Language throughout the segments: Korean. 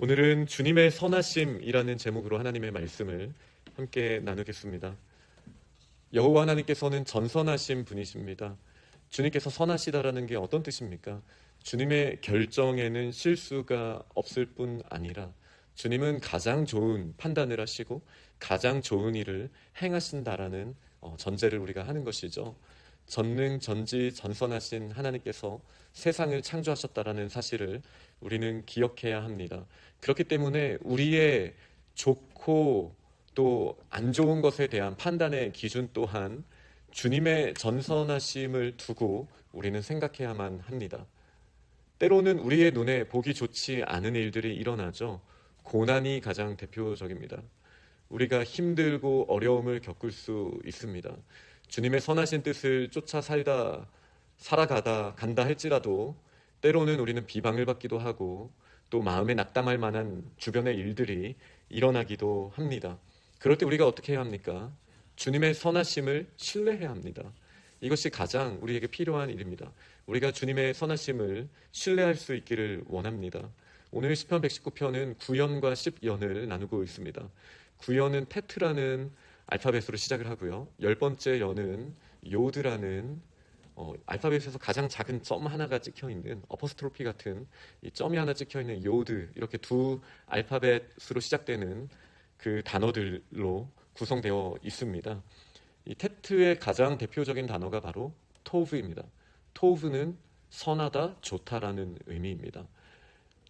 오늘은 주님의 선하심이라는 제목으로 하나님의 말씀을 함께 나누겠습니다. 여호와 하나님께서는 전선하신 분이십니다. 주님께서 선하시다라는 게 어떤 뜻입니까? 주님의 결정에는 실수가 없을 뿐 아니라 주님은 가장 좋은 판단을 하시고 가장 좋은 일을 행하신다라는 어, 전제를 우리가 하는 것이죠. 전능 전지 전선하신 하나님께서 세상을 창조하셨다라는 사실을 우리는 기억해야 합니다. 그렇기 때문에 우리의 좋고 또 안 좋은 것에 대한 판단의 기준 또한 주님의 전선하심을 두고 우리는 생각해야만 합니다. 때로는 우리의 눈에 보기 좋지 않은 일들이 일어나죠. 고난이 가장 대표적입니다. 우리가 힘들고 어려움을 겪을 수 있습니다. 주님의 선하신 뜻을 쫓아 살다 살아가다 간다 할지라도 때로는 우리는 비방을 받기도 하고 또 마음에 낙담할 만한 주변의 일들이 일어나기도 합니다. 그럴 때 우리가 어떻게 해야 합니까? 주님의 선하심을 신뢰해야 합니다. 이것이 가장 우리에게 필요한 일입니다. 우리가 주님의 선하심을 신뢰할 수 있기를 원합니다. 오늘 시편 119편은 구연과 십연을 나누고 있습니다. 구연은 테트라는 알파벳으로 시작을 하고요. 열 번째 연은 요드라는 어, 알파벳에서 가장 작은 점 하나가 찍혀 있는 어퍼스트로피 같은 이 점이 하나 찍혀 있는 요드 이렇게 두 알파벳으로 시작되는 그 단어들로 구성되어 있습니다. 이 테트의 가장 대표적인 단어가 바로 토브입니다. 토브는 선하다, 좋다라는 의미입니다.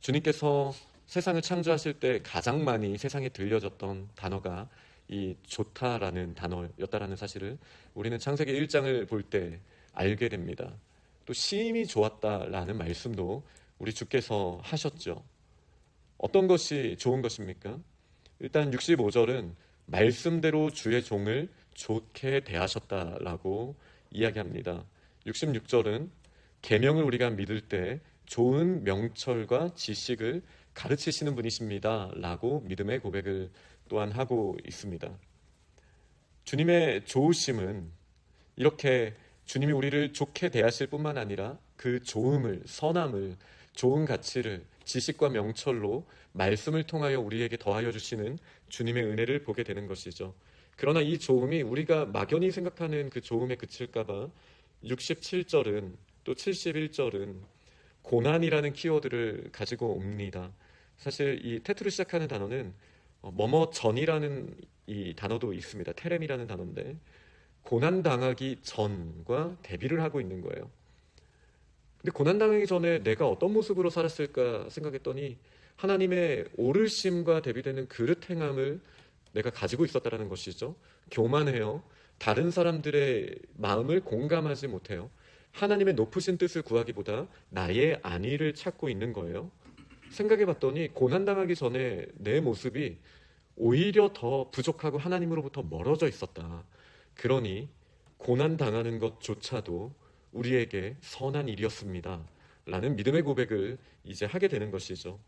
주님께서 세상을 창조하실 때 가장 많이 세상에 들려졌던 단어가 이 좋다라는 단어였다라는 사실을 우리는 창세기 1장을 볼 때 알게 됩니다. 또 시임이 좋았다라는 말씀도 우리 주께서 하셨죠. 어떤 것이 좋은 것입니까? 일단 65절은 말씀대로 주의 종을 좋게 대하셨다라고 이야기합니다. 66절은 계명을 우리가 믿을 때 좋은 명철과 지식을 가르치시는 분이십니다라고 믿음의 고백을 또한 하고 있습니다. 주님의 좋으심은 이렇게 주님이 우리를 좋게 대하실 뿐만 아니라 그 좋음을, 선함을, 좋은 가치를 지식과 명철로 말씀을 통하여 우리에게 더하여 주시는 주님의 은혜를 보게 되는 것이죠. 그러나 이 좋음이 우리가 막연히 생각하는 그 좋음에 그칠까봐 67절은 또 71절은 고난이라는 키워드를 가지고 옵니다. 사실 이 테트로 시작하는 단어는 어, 뭐뭐 전이라는 이 단어도 있습니다. 테렘이라는 단어인데 고난 당하기 전과 대비를 하고 있는 거예요. 근데 고난 당하기 전에 내가 어떤 모습으로 살았을까 생각했더니 하나님의 오르심과 대비되는 그릇 행함을 내가 가지고 있었다라는 것이죠. 교만해요. 다른 사람들의 마음을 공감하지 못해요. 하나님의 높으신 뜻을 구하기보다 나의 안위를 찾고 있는 거예요. 생각해 봤더니 고난당하기 전에 내 모습이 오히려 더 부족하고 하나님으로부터 멀어져 있었다. 그러니 고난당하는 것조차도 우리에게 선한 일이었습니다. 라는 믿음의 고백을 이제 하게 되는 것이죠.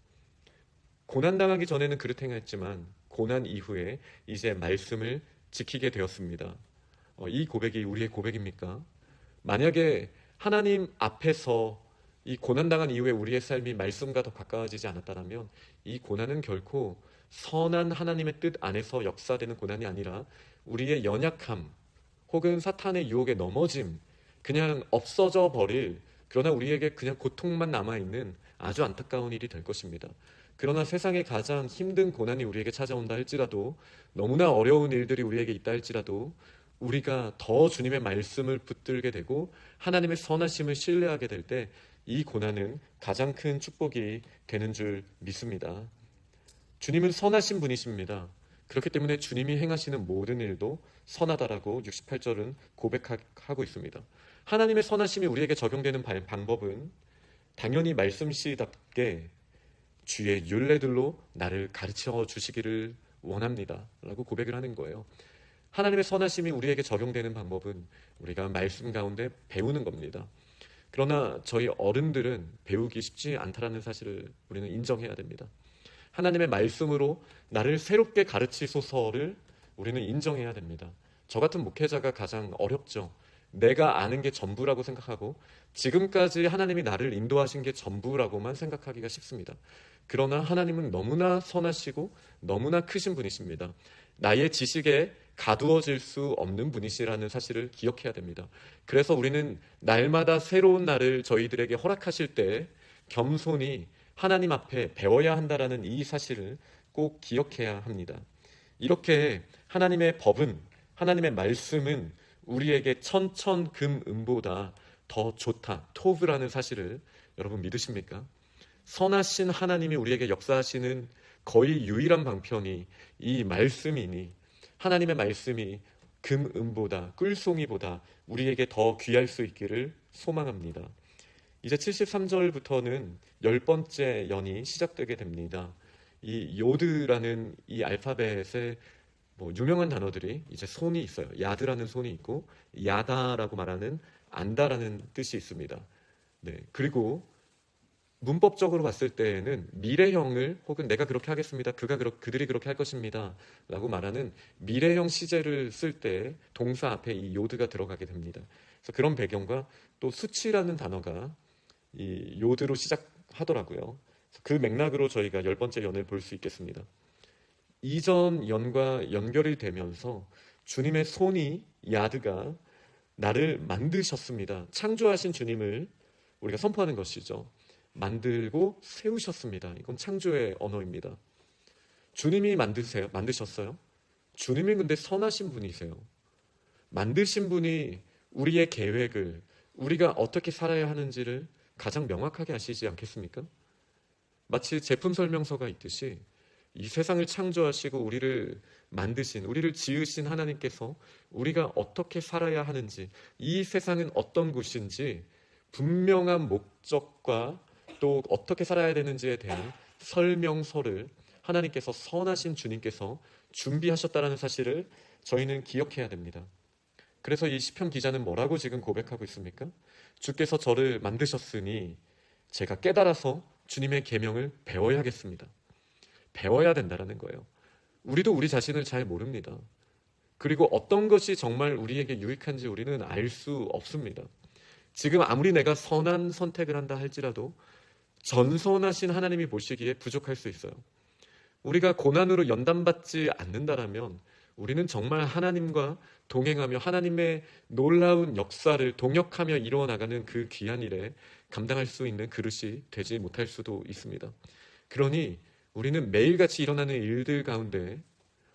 고난당하기 전에는 그릇 행했지만 고난 이후에 이제 말씀을 지키게 되었습니다. 어, 이 고백이 우리의 고백입니까? 만약에 하나님 앞에서 이 고난당한 이후에 우리의 삶이 말씀과 더 가까워지지 않았다면 이 고난은 결코 선한 하나님의 뜻 안에서 역사되는 고난이 아니라 우리의 연약함 혹은 사탄의 유혹에 넘어짐 그냥 없어져 버릴 그러나 우리에게 그냥 고통만 남아있는 아주 안타까운 일이 될 것입니다. 그러나 세상에 가장 힘든 고난이 우리에게 찾아온다 할지라도 너무나 어려운 일들이 우리에게 있다 할지라도 우리가 더 주님의 말씀을 붙들게 되고 하나님의 선하심을 신뢰하게 될 때 이 고난은 가장 큰 축복이 되는 줄 믿습니다. 주님은 선하신 분이십니다. 그렇기 때문에 주님이 행하시는 모든 일도 선하다라고 68절은 고백하고 있습니다. 하나님의 선하심이 우리에게 적용되는 방법은 당연히 말씀시답게 주의 윤례들로 나를 가르쳐 주시기를 원합니다. 라고 고백을 하는 거예요. 하나님의 선하심이 우리에게 적용되는 방법은 우리가 말씀 가운데 배우는 겁니다. 그러나 저희 어른들은 배우기 쉽지 않다라는 사실을 우리는 인정해야 됩니다. 하나님의 말씀으로 나를 새롭게 가르치소서를 우리는 인정해야 됩니다. 저 같은 목회자가 가장 어렵죠. 내가 아는 게 전부라고 생각하고 지금까지 하나님이 나를 인도하신 게 전부라고만 생각하기가 쉽습니다. 그러나 하나님은 너무나 선하시고 너무나 크신 분이십니다. 나의 지식에 가두어질 수 없는 분이시라는 사실을 기억해야 됩니다. 그래서 우리는 날마다 새로운 날을 저희들에게 허락하실 때 겸손히 하나님 앞에 배워야 한다라는 이 사실을 꼭 기억해야 합니다. 이렇게 하나님의 법은 하나님의 말씀은 우리에게 천천금음보다 더 좋다. 토브라는 사실을 여러분 믿으십니까? 선하신 하나님이 우리에게 역사하시는 거의 유일한 방편이 이 말씀이니 하나님의 말씀이 금음보다 꿀송이보다 우리에게 더 귀할 수 있기를 소망합니다. 이제 73절부터는 열 번째 연이 시작되게 됩니다. 이 요드라는 이 알파벳의 뭐 유명한 단어들이 이제 손이 있어요. 야드라는 손이 있고 야다라고 말하는 안다라는 뜻이 있습니다. 네. 그리고 문법적으로 봤을 때에는 미래형을 혹은 내가 그렇게 하겠습니다. 그가 그렇, 그들이 그렇게 할 것입니다.라고 말하는 미래형 시제를 쓸 때 동사 앞에 이 요드가 들어가게 됩니다. 그래서 그런 배경과 또 수치라는 단어가 이 요드로 시작하더라고요. 그 맥락으로 저희가 열 번째 연을 볼 수 있겠습니다. 이전 연과 연결이 되면서 주님의 손이 야드가 나를 만드셨습니다. 창조하신 주님을 우리가 선포하는 것이죠. 만들고 세우셨습니다. 이건 창조의 언어입니다. 주님이 만드세요. 만드셨어요. 주님이 근데 선하신 분이세요. 만드신 분이 우리의 계획을 우리가 어떻게 살아야 하는지를 가장 명확하게 아시지 않겠습니까? 마치 제품 설명서가 있듯이 이 세상을 창조하시고 우리를 만드신, 우리를 지으신 하나님께서 우리가 어떻게 살아야 하는지, 이 세상은 어떤 곳인지 분명한 목적과 또 어떻게 살아야 되는지에 대한 설명서를 하나님께서 선하신 주님께서 준비하셨다는 사실을 저희는 기억해야 됩니다. 그래서 이 시편 기자는 뭐라고 지금 고백하고 있습니까? 주께서 저를 만드셨으니 제가 깨달아서 주님의 계명을 배워야겠습니다. 배워야 된다라는 거예요. 우리도 우리 자신을 잘 모릅니다. 그리고 어떤 것이 정말 우리에게 유익한지 우리는 알 수 없습니다. 지금 아무리 내가 선한 선택을 한다 할지라도 전선하신 하나님이 보시기에 부족할 수 있어요. 우리가 고난으로 연단받지 않는다라면 우리는 정말 하나님과 동행하며 하나님의 놀라운 역사를 동역하며 이루어 나가는 그 귀한 일에 감당할 수 있는 그릇이 되지 못할 수도 있습니다. 그러니 우리는 매일같이 일어나는 일들 가운데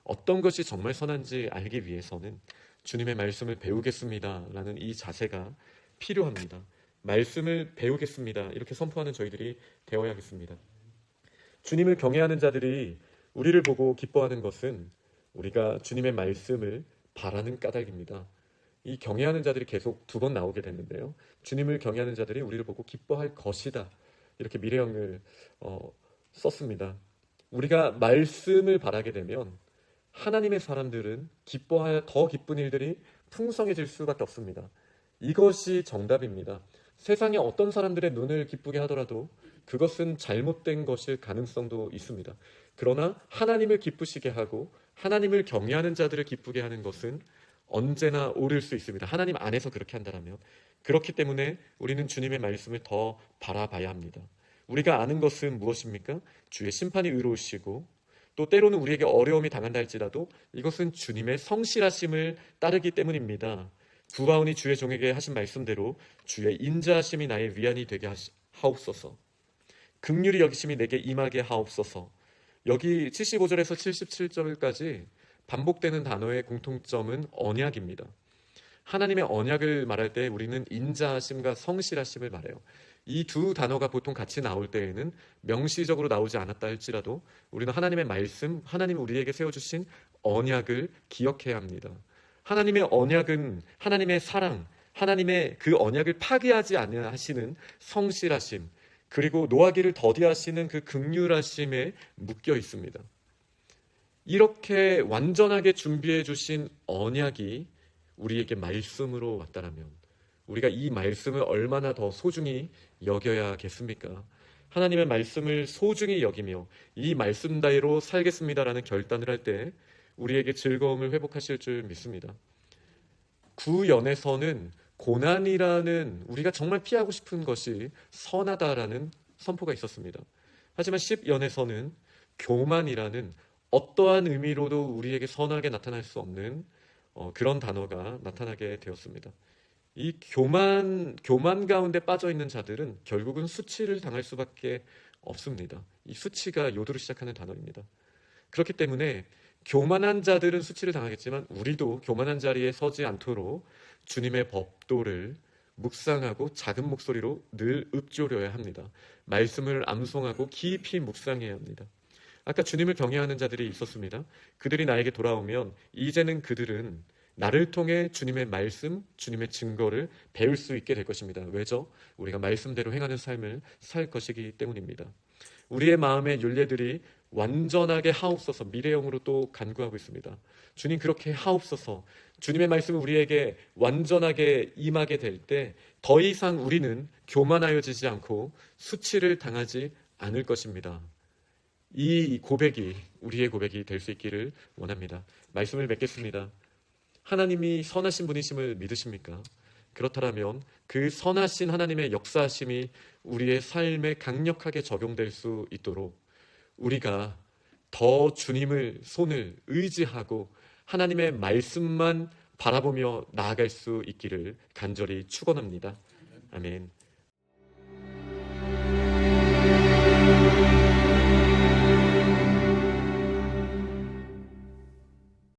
어떤 것이 정말 선한지 알기 위해서는 주님의 말씀을 배우겠습니다라는 이 자세가 필요합니다. 말씀을 배우겠습니다. 이렇게 선포하는 저희들이 되어야겠습니다. 주님을 경외하는 자들이 우리를 보고 기뻐하는 것은 우리가 주님의 말씀을 바라는 까닭입니다. 이 경외하는 자들이 계속 두 번 나오게 됐는데요. 주님을 경외하는 자들이 우리를 보고 기뻐할 것이다. 이렇게 미래형을 어, 썼습니다. 우리가 말씀을 바라게 되면 하나님의 사람들은 기뻐하여 더 기쁜 일들이 풍성해질 수밖에 없습니다. 이것이 정답입니다. 세상에 어떤 사람들의 눈을 기쁘게 하더라도 그것은 잘못된 것일 가능성도 있습니다. 그러나 하나님을 기쁘시게 하고 하나님을 경외하는 자들을 기쁘게 하는 것은 언제나 옳을 수 있습니다. 하나님 안에서 그렇게 한다면 그렇기 때문에 우리는 주님의 말씀을 더 바라봐야 합니다. 우리가 아는 것은 무엇입니까? 주의 심판이 의로우시고 또 때로는 우리에게 어려움이 당한다 할지라도 이것은 주님의 성실하심을 따르기 때문입니다. 구바온이 주의 종에게 하신 말씀대로 주의 인자하심이 나의 위안이 되게 하옵소서. 극률이 여기심이 내게 임하게 하옵소서. 여기 75절에서 77절까지 반복되는 단어의 공통점은 언약입니다. 하나님의 언약을 말할 때 우리는 인자하심과 성실하심을 말해요. 이 두 단어가 보통 같이 나올 때에는 명시적으로 나오지 않았다 할지라도 우리는 하나님의 말씀, 하나님 우리에게 세워주신 언약을 기억해야 합니다. 하나님의 언약은 하나님의 사랑, 하나님의 그 언약을 파괴하지 않으시는 성실하심, 그리고 노하기를 더디하시는 그 극률하심에 묶여 있습니다. 이렇게 완전하게 준비해 주신 언약이 우리에게 말씀으로 왔다라면 우리가 이 말씀을 얼마나 더 소중히 여겨야겠습니까? 하나님의 말씀을 소중히 여기며 이 말씀대로 살겠습니다라는 결단을 할 때 우리에게 즐거움을 회복하실 줄 믿습니다. 구연에서는 고난이라는 우리가 정말 피하고 싶은 것이 선하다라는 선포가 있었습니다. 하지만 10연에서는 교만이라는 어떠한 의미로도 우리에게 선하게 나타날 수 없는 어, 그런 단어가 나타나게 되었습니다. 이 교만 교만 가운데 빠져 있는 자들은 결국은 수치를 당할 수밖에 없습니다. 이 수치가 요도로 시작하는 단어입니다. 그렇기 때문에 교만한 자들은 수치를 당하겠지만 우리도 교만한 자리에 서지 않도록 주님의 법도를 묵상하고 작은 목소리로 늘 읊조려야 합니다. 말씀을 암송하고 깊이 묵상해야 합니다. 아까 주님을 경외하는 자들이 있었습니다. 그들이 나에게 돌아오면 이제는 그들은 나를 통해 주님의 말씀, 주님의 증거를 배울 수 있게 될 것입니다. 왜죠? 우리가 말씀대로 행하는 삶을 살 것이기 때문입니다. 우리의 마음의 윤례들이 완전하게 하옵소서 미래형으로 또 간구하고 있습니다. 주님 그렇게 하옵소서 주님의 말씀을 우리에게 완전하게 임하게 될 때 더 이상 우리는 교만하여지지 않고 수치를 당하지 않을 것입니다. 이 고백이 우리의 고백이 될 수 있기를 원합니다. 말씀을 맺겠습니다. 하나님이 선하신 분이심을 믿으십니까? 그렇다면 그 선하신 하나님의 역사하심이 우리의 삶에 강력하게 적용될 수 있도록 우리가 더 주님을 손을 의지하고 하나님의 말씀만 바라보며 나아갈 수 있기를 간절히 축원합니다. 아멘.